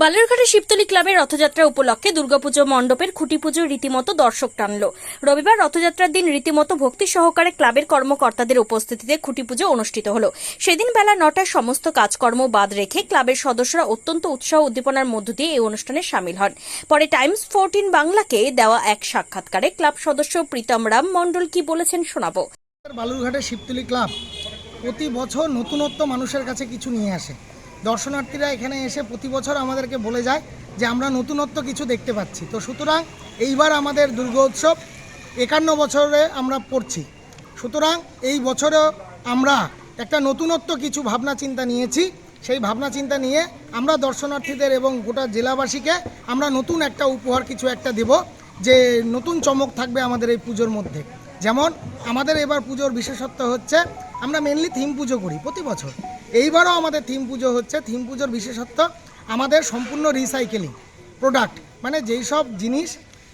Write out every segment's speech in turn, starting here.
বালুরঘাটে শিবতলী ক্লাবের রথযাত্রা উপলক্ষে দুর্গাপুজো মণ্ডপের খুঁটি পুজো রীতিমতো দর্শক টানল। রবিবার রথযাত্রার দিন রীতিমতো ভক্তি সহকারে ক্লাবের কর্মকর্তাদের উপস্থিতিতে খুঁটি পুজো অনুষ্ঠিত হল। সেদিন বেলা নটায় সমস্ত কাজকর্ম বাদ রেখে ক্লাবের সদস্যরা অত্যন্ত উৎসাহ উদ্দীপনার মধ্য দিয়ে এই অনুষ্ঠানে সামিল হন। পরে টাইমস ফোরটিন বাংলাকে দেওয়া এক সাক্ষাৎকারে ক্লাব সদস্য প্রীতম রাম মণ্ডল কি বলেছেন শোনাবো। বালুরঘাটের শিবতলি ক্লাব প্রতি বছর নতুনত্ব মানুষের কাছে কিছু নিয়ে আসে। দর্শনার্থীরা এখানে এসে প্রতি বছর আমাদেরকে বলে যায় যে আমরা নতুনত্ব কিছু দেখতে পাচ্ছি। তো সুতরাং এইবার আমাদের দুর্গোৎসব একান্ন বছরে আমরা পড়ছি। সুতরাং এই বছরেও আমরা একটা নতুনত্ব কিছু ভাবনা চিন্তা নিয়েছি। সেই ভাবনা চিন্তা নিয়ে আমরা দর্শনার্থীদের এবং গোটা জেলাবাসীকে আমরা নতুন একটা উপহার কিছু একটা দেব যে নতুন চমক থাকবে আমাদের এই পুজোর মধ্যে। যেমন আমাদের এবার পুজোর বিশেষত্ব হচ্ছে আমরা মেনলি থিম পুজো করি প্রতি বছর। এইবারও আমাদের থিম পুজো হচ্ছে, থিম পুজোর বিশেষত্ব আমাদের সম্পূর্ণ রিসাইকেলিং প্রোডাক্ট মানে যেই সব জিনিস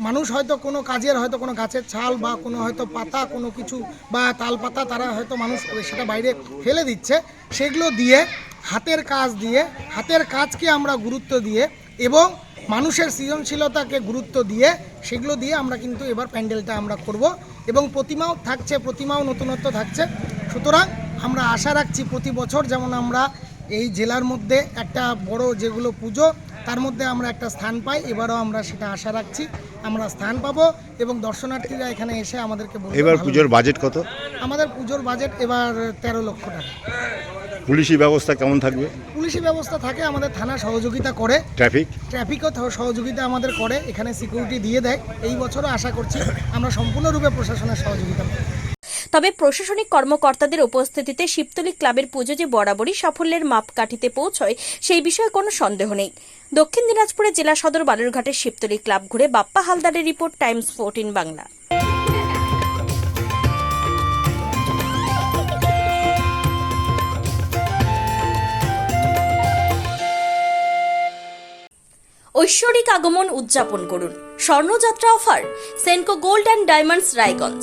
মানুষ হয়তো কোনো কাজের, হয়তো কোনো গাছের ছাল বা কোনো হয়তো পাতা, কোনো কিছু বা তাল পাতা তারা হয়তো মানুষ সেটা বাইরে ফেলে দিচ্ছে, সেগুলো দিয়ে, হাতের কাজ দিয়ে, হাতের কাজকে আমরা গুরুত্ব দিয়ে এবং মানুষের সৃজনশীলতাকে গুরুত্ব দিয়ে সেগুলো দিয়ে আমরা কিন্তু এবার প্যান্ডেলটা আমরা করব এবং প্রতিমাও থাকছে, প্রতিমাও নতুনত্ব থাকছে। সুতরাং আমরা আশা রাখছি প্রতি বছর যেমন আমরা এই জেলার মধ্যে একটা বড় যেগুলো পুজো তার মধ্যে আমরা একটা স্থান পাই। এবারও আমরা সেটা আশা রাখছি। আমরা স্থান পাবো এবং দর্শনার্থীরা এখানে এসে আমাদেরকে এবার পুজোর বাজেট কত? আমাদের পুজোর বাজেট এবার তেরো লক্ষ টাকা। পুলিশি ব্যবস্থা কেমন থাকবে? পুলিশি ব্যবস্থা থাকে আমাদের থানা সহযোগিতা করে। ট্রাফিক ট্রাফিকও সহযোগিতা আমাদের করে এখানে সিকিউরিটি দিয়ে দেয়। এই বছরও আশা করছি আমরা সম্পূর্ণরূপে প্রশাসনের সহযোগিতা। তবে প্রশাসনিক কর্মকর্তাদের উপস্থিতিতে শিবতলী ক্লাবের পুজো যে বরাবরই সাফল্যের মাপকাঠিতে পৌঁছয়, সেই বিষয়ে কোনো সন্দেহ নেই। দক্ষিণ দিনাজপুরের জেলা সদর বালুরঘাটের শিবতলী ক্লাব ঘুরে বাপ্পা হালদারের রিপোর্ট, টাইমস ফোরটিন বাংলা। ঐশ্বরিক আগমন উদযাপন করুন। Swarnayatra offer, Senco gold and diamonds Raiganj.